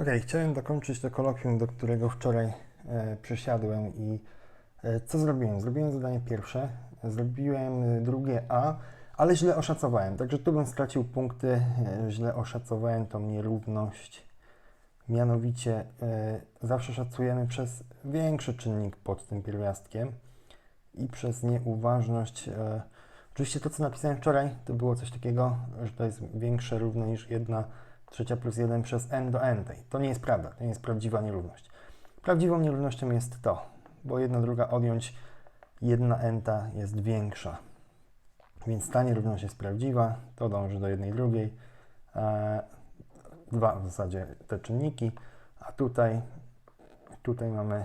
Okej, chciałem dokończyć to kolokwium, do którego wczoraj e, przysiadłem i e, co zrobiłem? Zrobiłem zadanie pierwsze, zrobiłem e, drugie A, ale źle oszacowałem, także tu bym stracił punkty, e, źle oszacowałem tą nierówność. Mianowicie e, zawsze szacujemy przez większy czynnik pod tym pierwiastkiem i przez nieuważność. E, oczywiście to, co napisałem wczoraj, to było coś takiego, że to jest większe równo niż jedna trzecia plus 1 przez n do n tej. To nie jest prawda, to nie jest prawdziwa nierówność. Prawdziwą nierównością jest to, bo jedna druga odjąć jedna n-ta jest większa. Więc ta nierówność jest prawdziwa, to dąży do jednej drugiej. Dwa w zasadzie te czynniki, a tutaj, tutaj mamy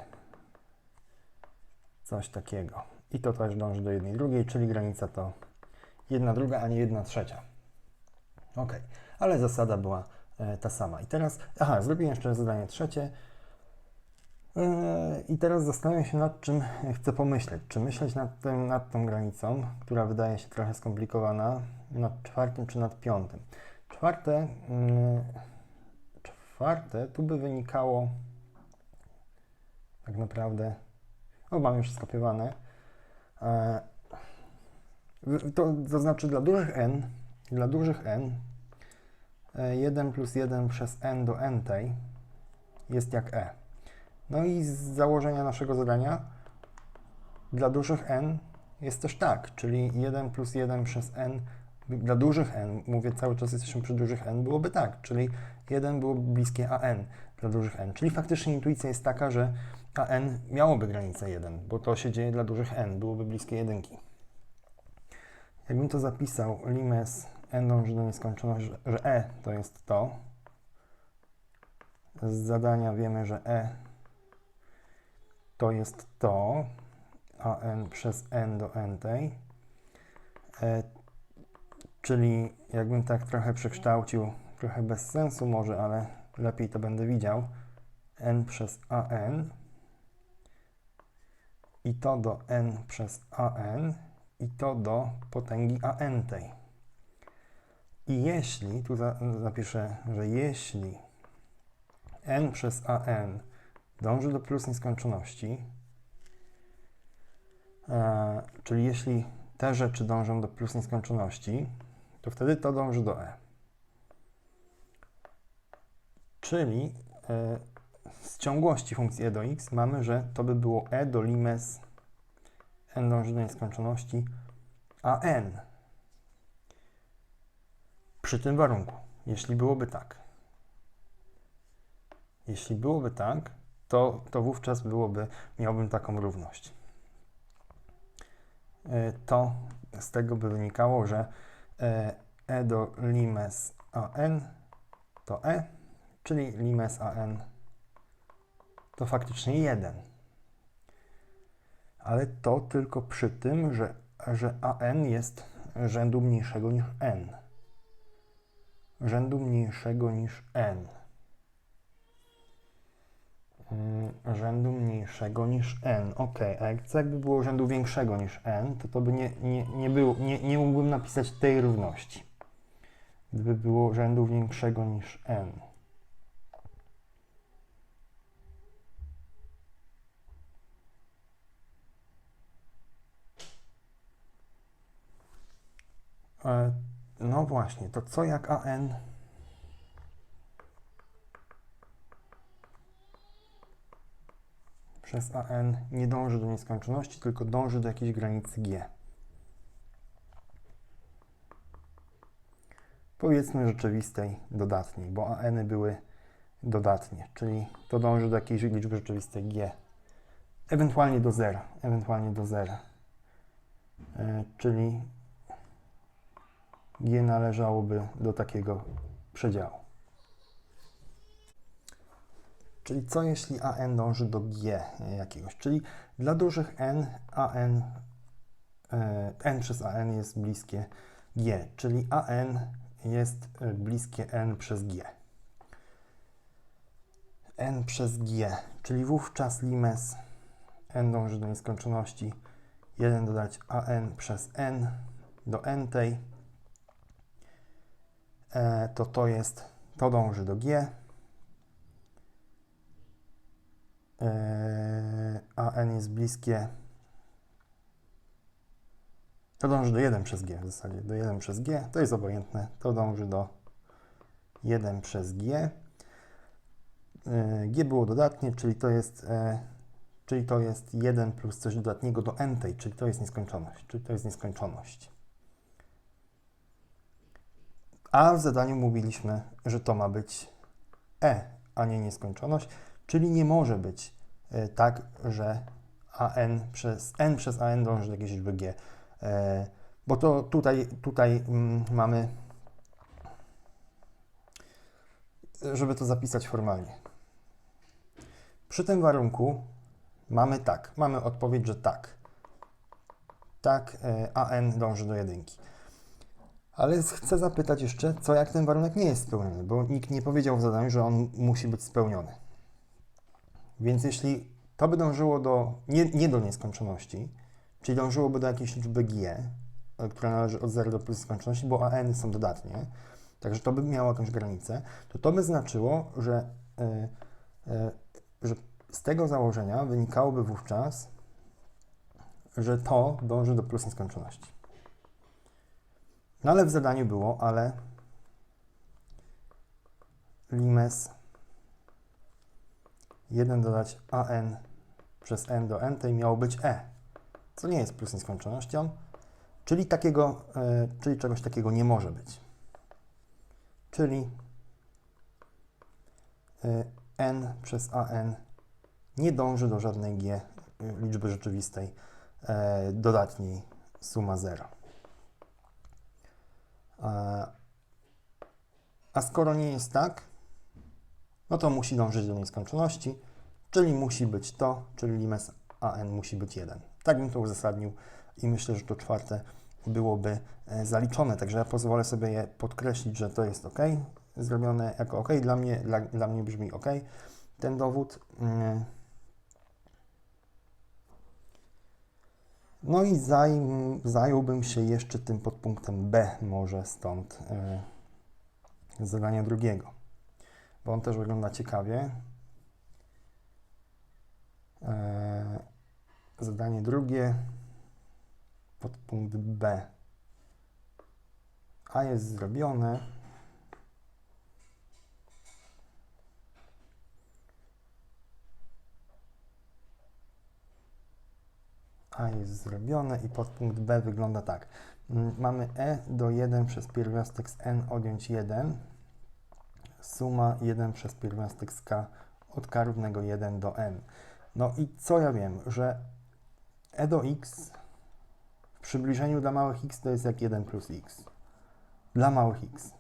coś takiego. I to też dąży do jednej drugiej, czyli granica to jedna druga, a nie jedna trzecia. Ok, ale zasada była e, ta sama. I teraz, aha, zrobiłem jeszcze zadanie trzecie. E, I teraz zastanawiam się nad czym chcę pomyśleć. Czy myśleć nad, tym, nad tą granicą, która wydaje się trochę skomplikowana, nad czwartym czy nad piątym. Czwarte, mm, czwarte tu by wynikało tak naprawdę, o mam już skopiowane, e, to, to znaczy dla dużych n, dla dużych n, 1 plus 1 przez n do n tej jest jak e. No i z założenia naszego zadania dla dużych n jest też tak, czyli 1 plus 1 przez n dla dużych n, mówię cały czas jesteśmy przy dużych n, byłoby tak, czyli 1 byłoby bliskie an dla dużych n. Czyli faktycznie intuicja jest taka, że an miałoby granicę 1, bo to się dzieje dla dużych n, byłoby bliskie jedynki. Jakbym to zapisał, limes n dąży do nieskończoności, że- że e to jest to. Z zadania wiemy, że e to jest to, a n przez n do n tej. E, czyli jakbym tak trochę przekształcił, trochę bez sensu może, ale lepiej to będę widział, n przez an i to do n przez an i to do potęgi an tej. I jeśli, tu za, zapiszę, że jeśli n przez an dąży do plus nieskończoności, e, czyli jeśli te rzeczy dążą do plus nieskończoności, to wtedy to dąży do e. Czyli e, z ciągłości funkcji e do x mamy, że to by było e do limes n dąży do nieskończoności a n. Przy tym warunku, jeśli byłoby tak. Jeśli byłoby tak, to, to wówczas byłoby, miałbym taką równość. E, To z tego by wynikało, że e, e do limes an to e, czyli limes an to faktycznie 1. Ale to tylko przy tym, że, że an jest rzędu mniejszego niż n. Rzędu mniejszego niż n. Mm, Rzędu mniejszego niż n. Ok, a jak, co jakby było rzędu większego niż n, to to by nie, nie, nie, było, nie, nie mógłbym napisać tej równości. Gdyby było rzędu większego niż n. E, No właśnie, to co jak an? Przez an nie dąży do nieskończoności, tylko dąży do jakiejś granicy g. Powiedzmy rzeczywistej dodatniej, bo an były dodatnie, czyli to dąży do jakiejś liczby rzeczywistej g. Ewentualnie do zera, ewentualnie do zera. E, czyli G należałoby do takiego przedziału. Czyli co jeśli AN dąży do G jakiegoś? Czyli dla dużych N, AN, e, N przez AN jest bliskie G, czyli AN jest bliskie N przez G. N przez G, czyli wówczas limes N dąży do nieskończoności 1 dodać AN przez N do N tej to to jest, to dąży do G, e, a n jest bliskie, to dąży do 1 przez g w zasadzie, do 1 przez g, to jest obojętne, to dąży do 1 przez g. E, g było dodatnie, czyli to jest, e, czyli to jest 1 plus coś dodatniego do n tej, czyli to jest nieskończoność, czyli to jest nieskończoność. A w zadaniu mówiliśmy, że to ma być e, a nie nieskończoność, czyli nie może być e, tak, że an przez n przez an dąży do jakiejś liczby g. E, bo to tutaj, tutaj mm, mamy, żeby to zapisać formalnie. Przy tym warunku mamy tak, mamy odpowiedź, że tak. Tak, e, an dąży do jedynki. Ale chcę zapytać jeszcze, co jak ten warunek nie jest spełniony, bo nikt nie powiedział w zadaniu, że on musi być spełniony. Więc jeśli to by dążyło do, nie, nie do nieskończoności, czyli dążyłoby do jakiejś liczby g, e, która należy od 0 do plus nieskończoności, bo an są dodatnie, także to by miało jakąś granicę, to to by znaczyło, że, yy, yy, że z tego założenia wynikałoby wówczas, że to dąży do plus nieskończoności. No ale w zadaniu było, ale limes 1 dodać an przez n do n tej miało być e, co nie jest plus nieskończonością, czyli, takiego, y, czyli czegoś takiego nie może być. Czyli y, n przez an nie dąży do żadnej g y, liczby rzeczywistej dodatniej suma 0. A skoro nie jest tak, no to musi dążyć do nieskończoności, czyli musi być to, czyli limes an musi być 1. Tak bym to uzasadnił i myślę, że to czwarte byłoby e, zaliczone. Także ja pozwolę sobie je podkreślić, że to jest ok, zrobione jako ok. Dla mnie, dla, dla mnie brzmi ok ten dowód. Mm. No i zająłbym się jeszcze tym podpunktem B, może stąd yy, zadania drugiego, bo on też wygląda ciekawie. Yy, zadanie drugie, podpunkt B. A jest zrobione. A jest zrobione i podpunkt B wygląda tak. Mm, mamy E do 1 przez pierwiastek z N odjąć 1. Suma 1 przez pierwiastek z K od K równego 1 do N. No i co ja wiem, że E do X w przybliżeniu dla małych x to jest jak 1 plus x. Dla małych x.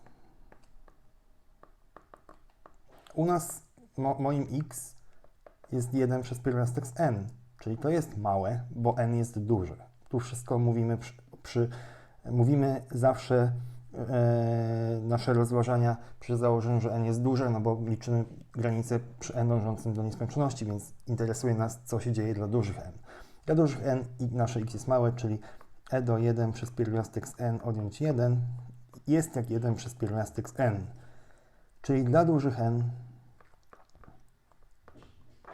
U nas, mo, moim x jest 1 przez pierwiastek z n Czyli to jest małe, bo n jest duże. Tu wszystko mówimy przy, przy mówimy zawsze e, nasze rozważania przy założeniu, że n jest duże, no bo liczymy granicę przy n dążącym do nieskończoności, więc interesuje nas, co się dzieje dla dużych n. Dla dużych n i nasze x jest małe, czyli e do 1 przez pierwiastek z n odjąć 1 jest jak 1 przez pierwiastek z n. Czyli dla dużych n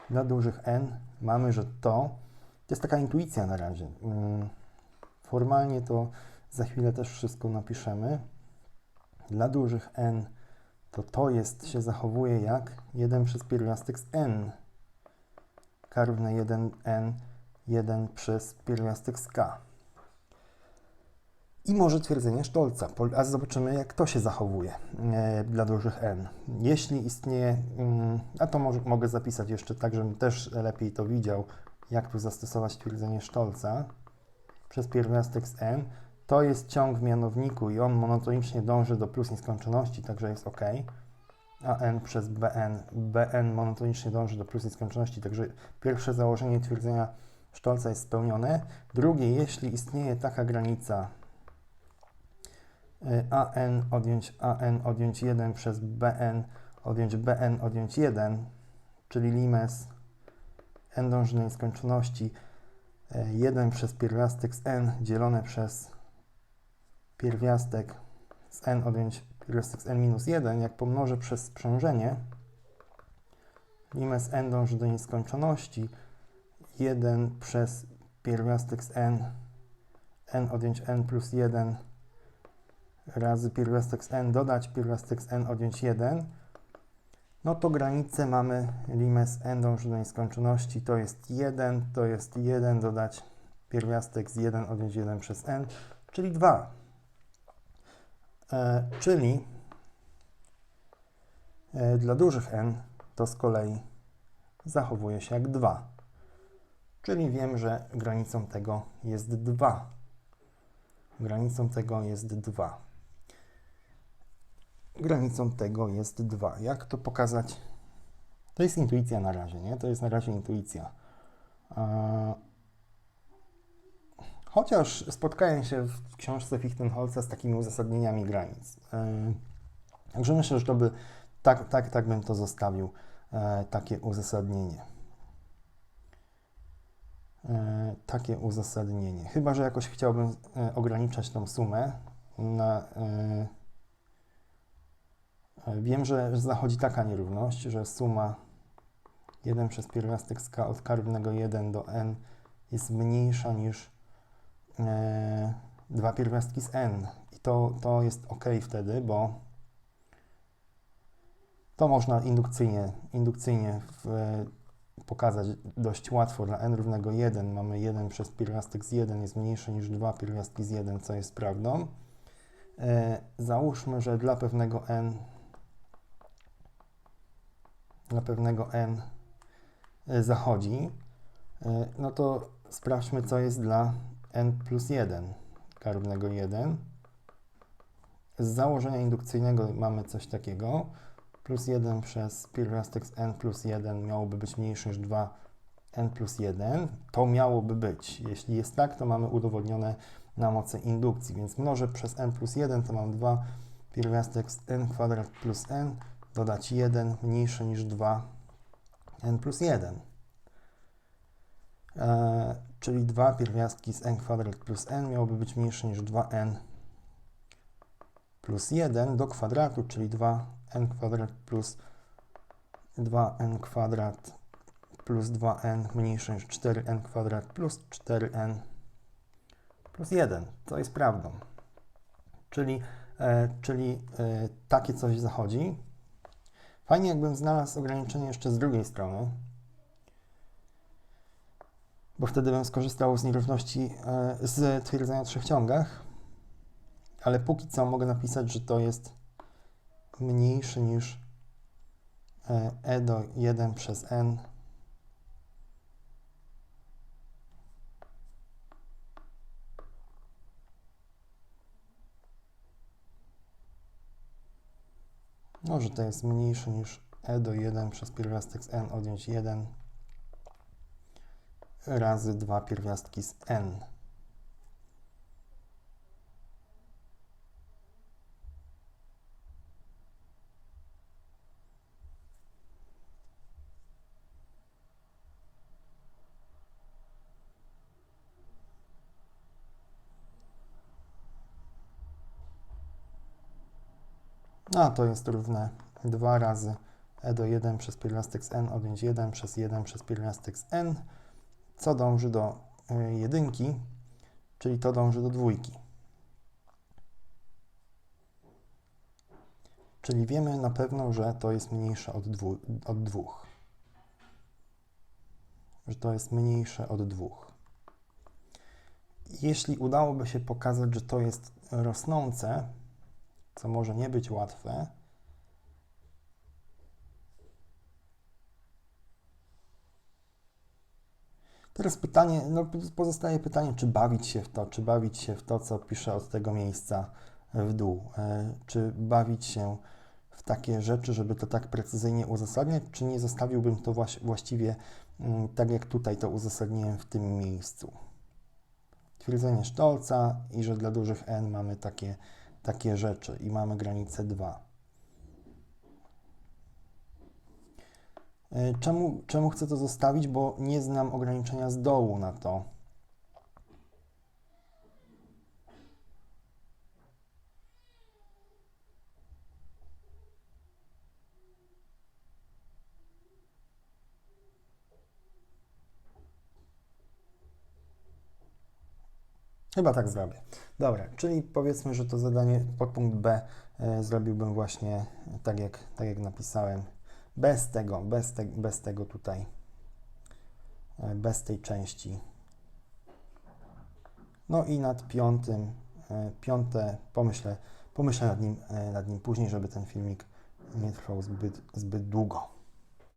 dla dużych n mamy, że to, to jest taka intuicja na razie. Mm, formalnie to za chwilę też wszystko napiszemy. Dla dużych n to to jest, się zachowuje jak 1 przez pierwiastek z n. k równe 1n, 1 przez pierwiastek z k. I może twierdzenie Stolca, a zobaczymy, jak to się zachowuje e, dla dużych n. Jeśli istnieje, mm, a to mogę zapisać jeszcze tak, żebym też lepiej to widział, jak tu zastosować twierdzenie Stolca przez pierwiastek z n, to jest ciąg w mianowniku i on monotonicznie dąży do plus nieskończoności, także jest ok. A n przez bn, bn monotonicznie dąży do plus nieskończoności, także pierwsze założenie twierdzenia Stolca jest spełnione. Drugie, jeśli istnieje taka granica an odjąć an odjąć 1 przez bn odjąć bn odjąć 1, czyli limes n dąży do nieskończoności 1 y, przez pierwiastek z n dzielone przez pierwiastek z n odjąć pierwiastek z n minus 1, jak pomnożę przez sprzężenie, limes n dąży do nieskończoności. 1 przez pierwiastek z n, n odjąć n plus 1 razy pierwiastek z n dodać pierwiastek z n odjąć 1, no to granicę mamy limes n dąży do nieskończoności, to jest 1, to jest 1 dodać pierwiastek z 1 odjąć 1 przez n, czyli 2. E, czyli e, dla dużych n to z kolei zachowuje się jak 2. Czyli wiem, że granicą tego jest 2. Granicą tego jest 2. Granicą tego jest 2. Jak to pokazać? To jest intuicja na razie, nie? To jest na razie intuicja. Chociaż spotkałem się w książce Fichtenholza z takimi uzasadnieniami granic. E, także myślę, że to by tak, tak, tak bym to zostawił, e, takie uzasadnienie. E, takie uzasadnienie. Chyba, że jakoś chciałbym ograniczać tą sumę na. E, wiem, że zachodzi taka nierówność, że suma 1 przez pierwiastek z k od k równego 1 do n jest mniejsza niż dwa pierwiastki z n. I to, to jest ok wtedy, bo to można indukcyjnie, indukcyjnie w pokazać dość łatwo. Dla n równego 1 mamy 1 przez pierwiastek z 1 jest mniejszy niż 2 pierwiastki z 1, co jest prawdą. E, załóżmy, że dla pewnego n dla pewnego n e, zachodzi, e, no to sprawdźmy, co jest dla n plus 1, k równego 1. Z założenia indukcyjnego mamy coś takiego plus 1 przez pierwiastek z n plus 1 miałoby być mniejsze niż 2 n plus 1. To miałoby być. Jeśli jest tak, to mamy udowodnione na mocy indukcji, więc mnożę przez n plus 1, to mam 2 pierwiastek z n kwadrat plus n, dodać 1 mniejsze niż 2 n plus 1. E, czyli 2 pierwiastki z n kwadrat plus n miałoby być mniejsze niż 2n plus 1 do kwadratu, czyli 2 n kwadrat plus 2n kwadrat plus 2n mniejsze niż 4n kwadrat plus 4n plus 1. To jest prawdą. Czyli, e, czyli e, takie coś zachodzi. Fajnie, jakbym znalazł ograniczenie jeszcze z drugiej strony, bo wtedy bym skorzystał z nierówności, e, z twierdzenia o trzech ciągach, ale póki co mogę napisać, że to jest mniejszy niż e, e do 1 przez n No, że to jest mniejszy niż e do 1 przez pierwiastek z n odjąć 1 razy 2 pierwiastki z n. A to jest równe 2 razy e do 1 przez pierwiastek z n odjąć 1 przez 1 przez pierwiastek z n, co dąży do y, jedynki, czyli to dąży do dwójki. Czyli wiemy na pewno, że to jest mniejsze od, dwu, od dwóch. Że to jest mniejsze od dwóch. Jeśli udałoby się pokazać, że to jest rosnące, co może nie być łatwe. Teraz pytanie, no pozostaje pytanie, czy bawić się w to, czy bawić się w to, co piszę od tego miejsca w dół, e, czy bawić się w takie rzeczy, żeby to tak precyzyjnie uzasadniać, czy nie zostawiłbym to właściwie mm, tak, jak tutaj to uzasadniłem w tym miejscu. Twierdzenie Stolca i że dla dużych n mamy takie takie rzeczy i mamy granicę 2. E, czemu, czemu chcę to zostawić? Bo nie znam ograniczenia z dołu na to. Chyba tak zrobię. Dobra, czyli powiedzmy, że to zadanie podpunkt B e, zrobiłbym właśnie tak jak, tak jak napisałem. Bez tego, bez, te, bez tego tutaj, e, bez tej części. No i nad piątym, e, piąte, pomyślę, pomyślę nad nim, e, nad nim później, żeby ten filmik nie trwał zbyt, zbyt długo.